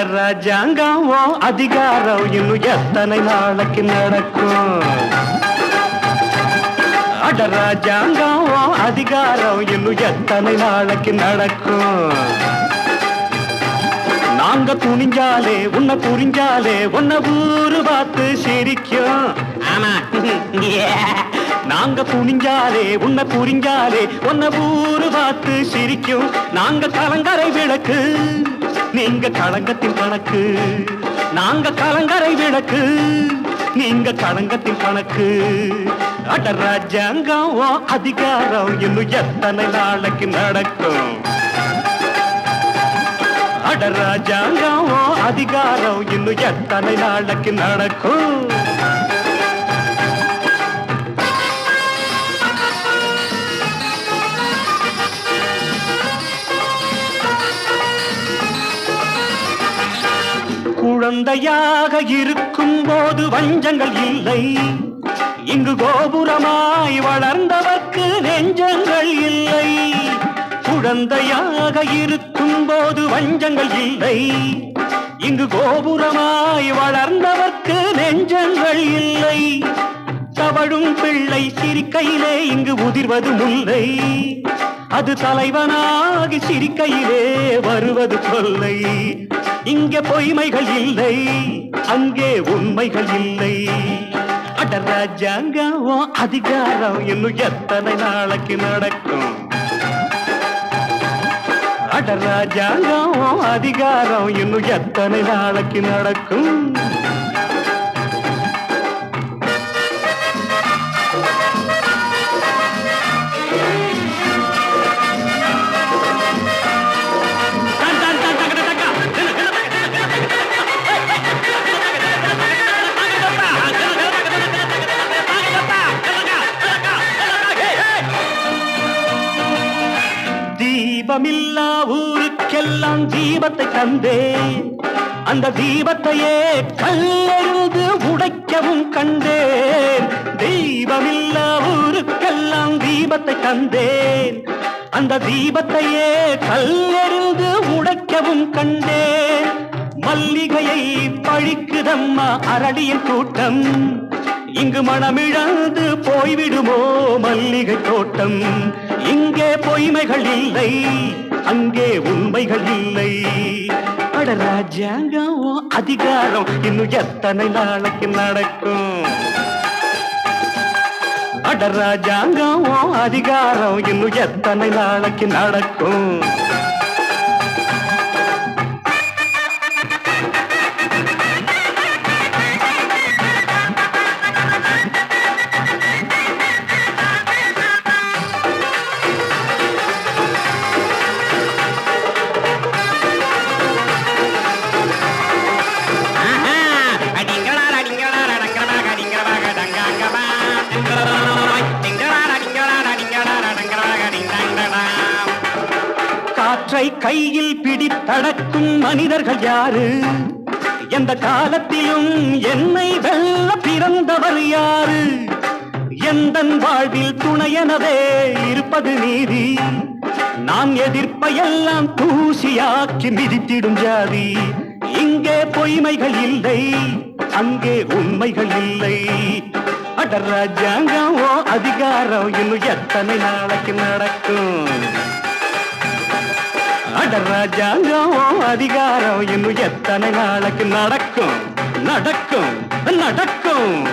அட ராஜாங்கம் அதிகாரம் இன்னும் எத்தனை நாளைக்கு நடக்கும்? அட ராஜாங்கம் அதிகாரம் இன்னும் எத்தனை நாளைக்கு நடக்கும்? நாங்க துணிஞ்சாலே உன்னை புரிஞ்சாலே உன்னை ஊரு பார்த்து சிரிக்கும். ஆமா. நாங்க துணிஞ்சாலே உன்னை புரிஞ்சாலே உன்னை ஊரு பார்த்து சிரிக்கும். நாங்க கலங்கரை விளக்கு நீங்க களங்கத்தின் கணக்கு நாங்க கலங்கரை விளக்கு. நீங்க களங்கத்தின் கணக்கு அட ராஜாங்கம் அதிகாரம் இன்னும் எத்தனை நாளைக்கு நடக்கும்? அட ராஜாங்கம் அதிகாரம் இன்னும் எத்தனை நாளைக்கு நடக்கும்? தந்தையாக இருக்கும் போது வஞ்சங்கள் இல்லை. இங்கு கோபுரமாய் வளர்ந்தவர்க்கு நெஞ்சங்கள் இல்லை. குழந்தையாக இருக்கும் போது வஞ்சங்கள் இல்லை. இங்கு கோபுரமாய் வளர்ந்தவர்க்கு நெஞ்சங்கள் இல்லை. தவழும் பிள்ளை சிரிக்கையிலே இங்கு உதிர்வது முல்லை அது தலைவனாகி சிரிக்கையிலே வருவது கொல்லை இங்கே பொய்மைகள் இல்லை அங்கே உண்மைகள் இல்லை. அட ராஜாங்கம் அதிகாரம் இன்னும் எத்தனை நாளைக்கு நடக்கும்? அட ராஜாங்கம் அதிகாரம் இன்னும் எத்தனை நாளைக்கு நடக்கும்? தீபமில்லா ஊருக்கெல்லாம் தீபத்தை தந்தே அந்த தீபத்தையே கல்லெழுந்து உடைக்கவும் கண்டேன். தெய்வமில்லா ஊருக்கெல்லாம் தீபத்தை தந்தேன். அந்த தீபத்தையே கல்லெறிந்து உடைக்கவும் கண்டேன். மல்லிகையை பழிக்குதம்மா அரடியின் கூட்டம் இங்கு மனமிழந்து போய்விடுமோ மல்லிகை தோட்டம். இங்கே பொய்மைகள் இல்லை அங்கே உண்மைகள் இல்லை. அட ராஜாங்கம் அதிகாரம் இன்னும் எத்தனை நாளைக்கு நடக்கும்? அட ராஜாங்கம் அதிகாரம் இன்னும் எத்தனை நாளைக்கு நடக்கும்? காற்றை கையில் பிடித்தடக்கும் மனிதர்கள் யாரு? எந்த காலத்திலும் என்னை வெல்ல பிறந்தவர் யாரு? எந்த வாழ்வில் துணையனவே இருப்பது நீதி? நாம் எதிர்ப்பையெல்லாம் தூசியாக்கி மிதித்திடும் ஜாதி. இங்கே பொய்மைகள் இல்லை அங்கே உண்மைகள் இல்லை. அட ராஜாங்கம் ஓ அதிகாரம் இன்னும் எத்தனை நாளைக்கு நடக்கும்? அட ராஜாங்கம் அதிகாரம் இன்னும் எத்தனை நாளைக்கு நடக்கும்? நடக்கும். நடக்கும்.